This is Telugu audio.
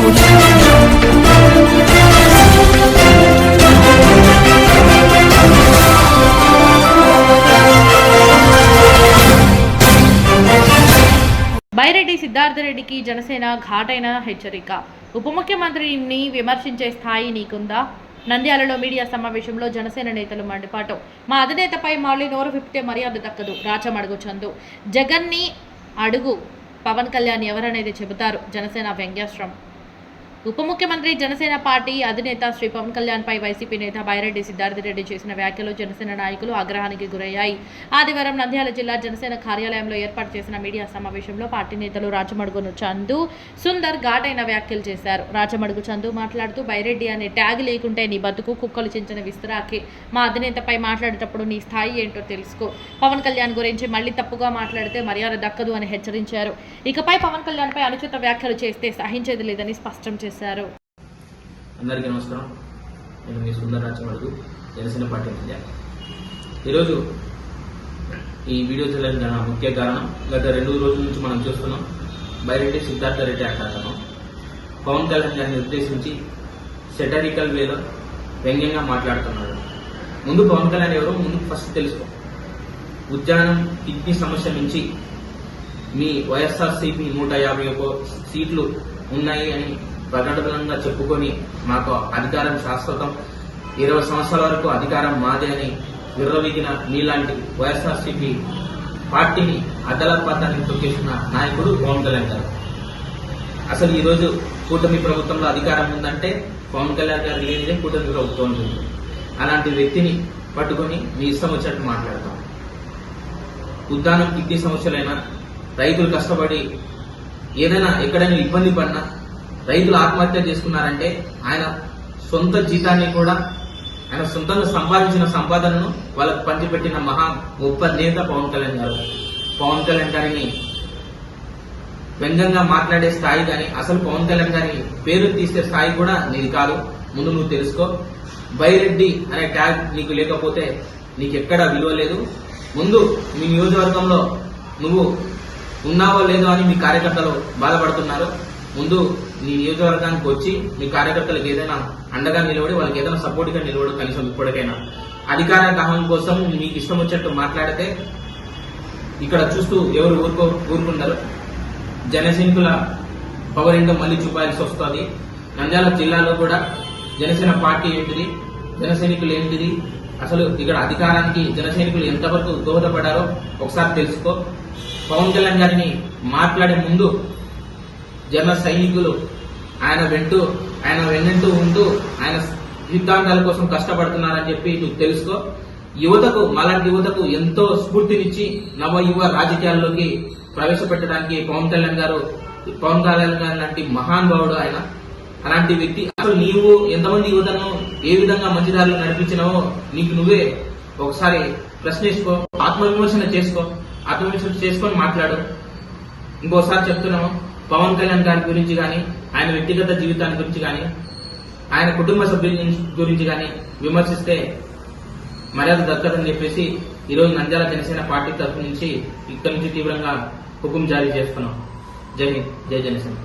బైరెడ్డి సిద్ధార్థరెడ్డికి జనసేన ఘాటైన హెచ్చరిక. ఉప ముఖ్యమంత్రిని విమర్శించే స్థాయి నీకుందా? నంద్యాలలో మీడియా సమావేశంలో జనసేన నేతలు మండిపాటు మా అధినేతపై మళ్ళీ నోరు విప్పితే మర్యాద దక్కదు. రాచమడుగు చందు. జగన్ని అడుగు. పవన్ కళ్యాణ్ ఎవరనేది చెబుతారు జనసేన వ్యంగ్యాశ్రమం ఉప ముఖ్యమంత్రి జనసేన పార్టీ అధినేత శ్రీ పవన్ కళ్యాణ్ పై వైసీపీ నేత బైరెడ్డి సిద్ధార్థరెడ్డి చేసిన వ్యాఖ్యలు జనసేన నాయకులు ఆగ్రహానికి గురయ్యాయి. ఆదివారం నంద్యాల జిల్లా జనసేన కార్యాలయంలో ఏర్పాటు చేసిన మీడియా సమావేశంలో పార్టీ నేతలు రాచమడుగును చందు సుందర్ ఘాటైన వ్యాఖ్యలు చేశారు. రాచమడుగు చందు మాట్లాడుతూ బైరెడ్డి అనే ట్యాగ్ లేకుంటే నీ బతుకు కుక్కలు చించిన విస్తరాకి. మా అధినేతపై మాట్లాడేటప్పుడు నీ స్థాయి ఏంటో తెలుసుకో. పవన్ కళ్యాణ్ గురించి మళ్ళీ తప్పుగా మాట్లాడితే మర్యాద దక్కదు అని హెచ్చరించారు. ఇకపై పవన్ కళ్యాణ్ పై అనుచిత వ్యాఖ్యలు చేస్తే సహించేది లేదని స్పష్టం చేశారు. అందరికీ నమస్కారం. నేను మీ సుందర రాచమడుగు జనసేన పార్టీ మధ్య ఈరోజు ఈ వీడియో చేయడానికి ముఖ్య కారణం గత రెండు రోజుల నుంచి మనం చూస్తున్నాం బైరెడ్డి సిద్ధార్థ రెడ్డి ఆటాటం పవన్ కళ్యాణ్ గారిని ఉద్దేశించి సెటరికల్ వేలో వ్యంగ్యంగా మాట్లాడుతున్నాడు. ముందు పవన్ కళ్యాణ్ ఎవరో ముందు ఫస్ట్ తెలుసుకో. ఉద్యానం కిడ్నీ సమస్య నుంచి మీ వైఎస్ఆర్సీపీ నూట యాభై ఒక్క సీట్లు ఉన్నాయి అని ప్రకటనగా చెప్పుకొని మాకు అధికారం శాశ్వతం. ఇరవై సంవత్సరాల వరకు అధికారం మాదే అని విర్రవీగిన మీలాంటి వైఎస్ఆర్సీపీ పార్టీని అదలపాతానికి తొక్కేసిన నాయకుడు పవన్ కళ్యాణ్ గారు. అసలు ఈరోజు కూటమి ప్రభుత్వంలో అధికారం ఉందంటే పవన్ కళ్యాణ్ గారు లేనిదే కూటమి ప్రభుత్వం ఉంటుంది అలాంటి వ్యక్తిని పట్టుకొని మీ ఇష్టం వచ్చినట్టు మాట్లాడతాం. ఉద్దానం కిడ్నీ సమస్యలైనా రైతులు కష్టపడి ఏదైనా ఎక్కడైనా ఇబ్బంది పడినా రైతులు ఆత్మహత్య చేసుకున్నారంటే ఆయన సొంత జీతాన్ని కూడా ఆయన సొంతంగా సంపాదించిన సంపాదనను వాళ్ళకు పంచిపెట్టిన మహా గొప్ప నేత పవన్ కళ్యాణ్ గారు. పవన్ కళ్యాణ్ గారిని వ్యంగ్యంగా మాట్లాడే స్థాయి కానీ అసలు పవన్ కళ్యాణ్ గారి పేరు తీసే స్థాయి కూడా నీది కాదు. ముందు నువ్వు తెలుసుకో. బైరెడ్డి అనే ట్యాగ్ నీకు లేకపోతే నీకు ఎక్కడా విలువ లేదు. ముందు మీ నియోజకవర్గంలో నువ్వు ఉన్నావో లేదో అని మీ కార్యకర్తలు బాధపడుతున్నారు. ముందు నీ నియోజకవర్గానికి వచ్చి నీ కార్యకర్తలకు ఏదైనా అండగా నిలబడి వాళ్ళకి ఏదైనా సపోర్ట్గా నిలబడు కనీసం ఇప్పటికైనా అధికార దాహం కోసం మీకు ఇష్టం వచ్చినట్టు మాట్లాడితే ఇక్కడ చూస్తూ ఎవరు ఊరుకో ఊరుకున్నారు జనసైనికుల పవర్ ఏంటో మళ్ళీ చూపాల్సి వస్తుంది. నంద్యాల జిల్లాలో కూడా జనసేన పార్టీ ఏంటిది? జనసైనికులు ఏంటిది? అసలు ఇక్కడ అధికారానికి జనసైనికులు ఎంతవరకు దోహదపడారో ఒకసారి తెలుసుకో. పవన్ కళ్యాణ్ గారిని మాట్లాడే ముందు జన సైనికులు ఆయన వెంటూ ఆయన వెన్నంటూ ఉంటూ ఆయన సిద్ధాంతాల కోసం కష్టపడుతున్నారని చెప్పి నువ్వు తెలుసుకో. యువతకు మలాంటి యువతకు ఎంతో స్ఫూర్తినిచ్చి నవ యువ రాజకీయాల్లోకి ప్రవేశపెట్టడానికి పవన్ కళ్యాణ్ గారు పవన్ కళ్యాణ్ గారు లాంటి మహానుభావుడు ఆయన. అలాంటి వ్యక్తి అసలు నీవు ఎంతమంది యువతను ఏ విధంగా మంచి దారిలో నడిపించినావో నీకు నువ్వే ఒకసారి ప్రశ్నించుకో ఆత్మవిమర్శన చేసుకో ఆత్మవిమర్శన చేసుకొని మాట్లాడు. ఇంకోసారి చెప్తున్నాము పవన్ కళ్యాణ్ గారి గురించి కానీ ఆయన వ్యక్తిగత జీవితాన్ని గురించి కానీ ఆయన కుటుంబ సభ్యుల గురించి కానీ విమర్శిస్తే మర్యాద దక్కదని చెప్పేసి ఈరోజు నంద్యాల జనసేన పార్టీ తరఫు నుంచి ఇక్కడి నుంచి తీవ్రంగా హుకుం జారీ చేస్తున్నాం. జై హింద్ జై జనసేన.